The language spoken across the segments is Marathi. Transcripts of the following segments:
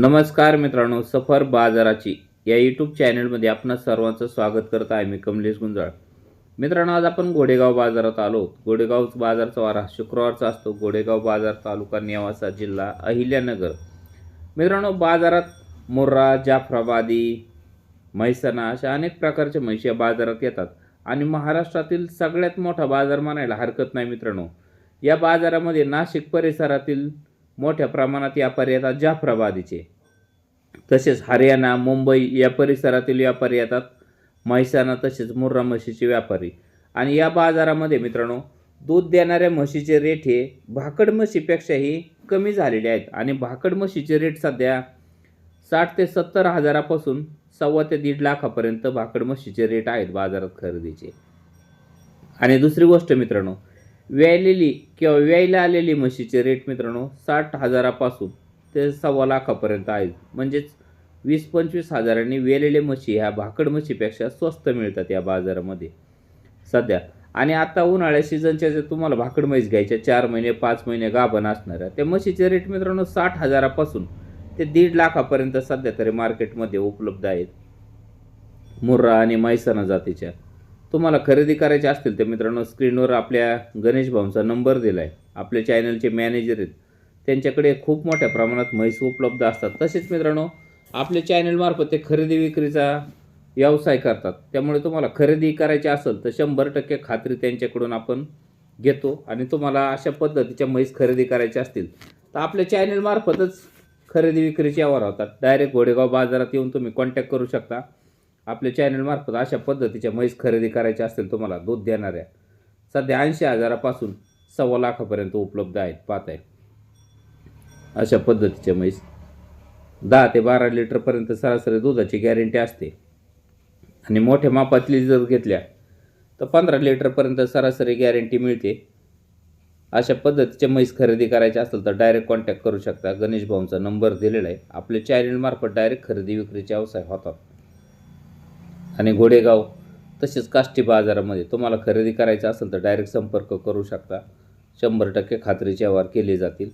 नमस्कार मित्रांनो सफर बाजाराची या यूट्यूब चॅनलमध्ये आपण सर्वांचं स्वागत करत आहे मी कमलेश गुंजाळ. मित्रांनो आज आपण गोडेगाव बाजारात आलो. गोडेगाव बाजारचा वारा शुक्रवारचा असतो. गोडेगाव बाजार तालुका नेवासा जिल्हा अहिल्यानगर. मित्रांनो बाजारात मुर्रा जाफराबादी म्हैसणा अशा अनेक प्रकारच्या म्हशी या बाजारात येतात. आणि महाराष्ट्रातील सगळ्यात मोठा बाजार म्हणायला हरकत नाही मित्रांनो. या बाजारामध्ये नाशिक परिसरातील मोठ्या प्रमाणात व्यापारी येतात जाफराबादीचे. तसेच हरियाणा मुंबई या परिसरातील व्यापारी येतात म्हैसाणा तसेच मुर्रा म्हशीचे व्यापारी. आणि या बाजारामध्ये मित्रांनो दूध देणाऱ्या म्हशीचे रेट हे भाकड म्हशीपेक्षाही कमी झालेले आहेत. आणि भाकड म्हशीचे रेट सध्या साठ ते सत्तर हजारापासून सव्वा ते दीड लाखापर्यंत भाकड म्हशीचे रेट आहेत बाजारात खरेदीचे. आणि दुसरी गोष्ट मित्रांनो व्यायलेली किंवा व्यायला आलेली म्हशीचे रेट मित्रांनो साठ हजारापासून ते सव्वा लाखापर्यंत आहेत. म्हणजेच वीस पंचवीस हजारांनी वेलेले म्हशी ह्या भाकड म्हशीपेक्षा स्वस्त मिळतात या बाजारामध्ये. सध्या. आणि आता उन्हाळ्या सीझनच्या जे तुम्हाला भाकड म्हैस घ्यायच्या चार महिने पाच महिने गाभण असणाऱ्या त्या म्हशीचे रेट मित्रांनो साठ हजारापासून ते दीड लाखापर्यंत सध्या तरी मार्केटमध्ये उपलब्ध आहेत. मुर्रा आणि मैसाना जातीच्या. तुम्हाला खरेदी करायचे असतील तर मित्रांनो स्क्रीनवर आपल्या गणेश भाऊंचा नंबर दिला आहे आपल्या चॅनलचे मॅनेजर आहेत. त्यांच्याकडे खूप मोठ्या प्रमाणात म्हैस उपलब्ध असतात. तसेच मित्रांनो आपल्या चॅनलमार्फत ते खरेदी विक्रीचा व्यवसाय करतात. त्यामुळे तुम्हाला खरेदी करायची असेल तर शंभर टक्के खात्री त्यांच्याकडून आपण घेतो आणि तुम्हाला अशा पद्धतीच्या म्हैस खरेदी करायच्या असतील तर आपल्या चॅनलमार्फतच खरेदी विक्रीचे व्यवहार होतात. डायरेक्ट घोडेगाव बाजारात येऊन तुम्ही कॉन्टॅक्ट करू शकता. आपल्या चॅनलमार्फत अशा पद्धतीच्या म्हैस खरेदी करायच्या असतील तुम्हाला दूध देणाऱ्या सध्या ऐंशी हजारापासून सव्वा लाखापर्यंत उपलब्ध आहेत पाहत आहे अशा पद्धतीच्या म्हैस दहा ते बारा लिटरपर्यंत सरासरी दुधाची गॅरंटी असते. आणि मोठ्या मापातली जर घेतल्या तर पंधरा लिटरपर्यंत सरासरी गॅरंटी मिळते. अशा पद्धतीच्या म्हैस खरेदी करायच्या असेल तर डायरेक्ट कॉन्टॅक्ट करू शकता. गणेश भाऊंचा नंबर दिलेला आहे. आपल्या चॅनलमार्फत डायरेक्ट खरेदी विक्रीचे व्यवसाय होतात. आणि घोडेगाव तसेच काष्टी बाजारामध्ये तुम्हाला खरेदी करायचं असेल तर डायरेक्ट संपर्क करू शकता. शंभर टक्के खात्रीचे व्यवहार केले जातील.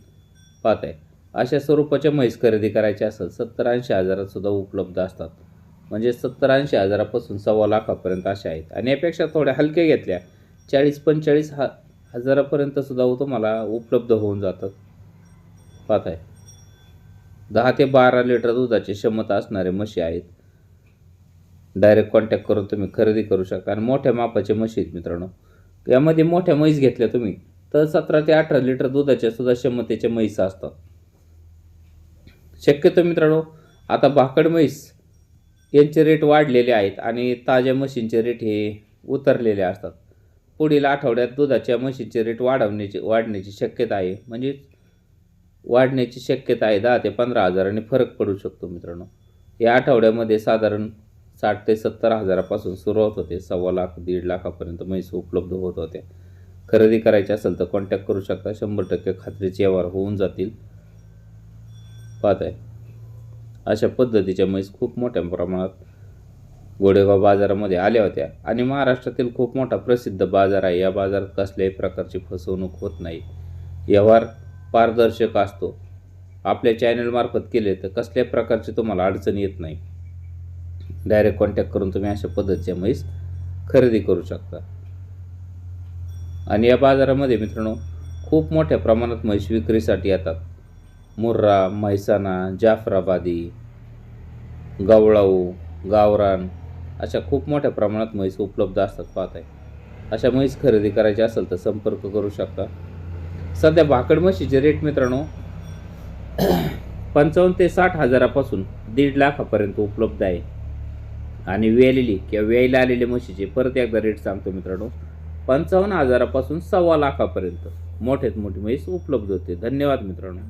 पाहत आहे अशा स्वरूपाच्या म्हैस खरेदी करायच्या असेल सत्तर ऐंशी हजारातसुद्धा उपलब्ध असतात. म्हणजे सत्तर ऐंशी हजारापासून सव्वा लाखापर्यंत अशा आहेत. आणि यापेक्षा थोड्या हलक्या घेतल्या चाळीस पंचेचाळीस हा हजारापर्यंतसुद्धा तुम्हाला उपलब्ध होऊन जातात. पाहत आहे दहा ते बारा लिटर दुधाची क्षमता असणारे म्हशी आहेत. डायरेक्ट कॉन्टॅक्ट करून तुम्ही खरेदी करू शकता. आणि मोठ्या मापाचे म्हशी आहेत मित्रांनो. यामध्ये मोठ्या म्हैस घेतल्या तुम्ही. तर सतरा ते अठरा लिटर दुधाच्या सुद्धा क्षमतेच्या म्हैस असतात. शक्यतो मित्रांनो आता भाकड म्हैस यांचे रेट वाढलेले आहेत आणि ताज्या म्हशींचे रेट हे उतरलेले असतात. पुढील आठवड्यात दुधाच्या म्हशींचे रेट वाढवण्याची वाढण्याची शक्यता आहे. म्हणजे वाढण्याची शक्यता आहे दहा ते पंधरा हजारांनी फरक पडू शकतो मित्रांनो. या आठवड्यामध्ये साधारण साठ ते सत्तर हजारापासून सुरुवात होते सव्वा लाख दीड लाखापर्यंत म्हैस उपलब्ध होत होत्या खरेदी करायची असेल तर कॉन्टॅक्ट करू शकता. शंभर टक्के खात्रीचे व्यवहार होऊन जातील. पाहत आहे अशा पद्धतीच्या म्हैस खूप मोठ्या प्रमाणात गोडेगाव बाजारामध्ये आल्या होत्या. आणि महाराष्ट्रातील खूप मोठा प्रसिद्ध बाजार आहे. या बाजारात कसल्याही प्रकारची फसवणूक होत नाही. व्यवहार पारदर्शक असतो. आपल्या चॅनलमार्फत केले तर कसल्याही प्रकारची तुम्हाला अडचण येत नाही. डायरेक्ट कॉन्टॅक्ट करून तुम्ही अशा पद्धतीच्या म्हैस खरेदी करू शकता. आणि या बाजारामध्ये मित्रांनो खूप मोठ्या प्रमाणात म्हैस विक्रीसाठी येतात. मुर्रा म्हैसाणा जाफराबादी गवळाऊ गावरान अशा खूप मोठ्या प्रमाणात म्हैस उपलब्ध असतात पाहत आहे अशा म्हैस खरेदी करायची असेल तर संपर्क करू शकता. सध्या भाकड म्हशीचे रेट मित्रांनो पंचावन्न ते साठ हजारापासून दीड लाखापर्यंत उपलब्ध आहे. आणि वेलेली किंवा वेळेला आलेले म्हशीचे परत एकदा रेट सांगतो मित्रांनो पंचावन्न हजारापासून सव्वा लाखापर्यंत मोठ्यात मोठी म्हैस उपलब्ध होते. धन्यवाद मित्रांनो.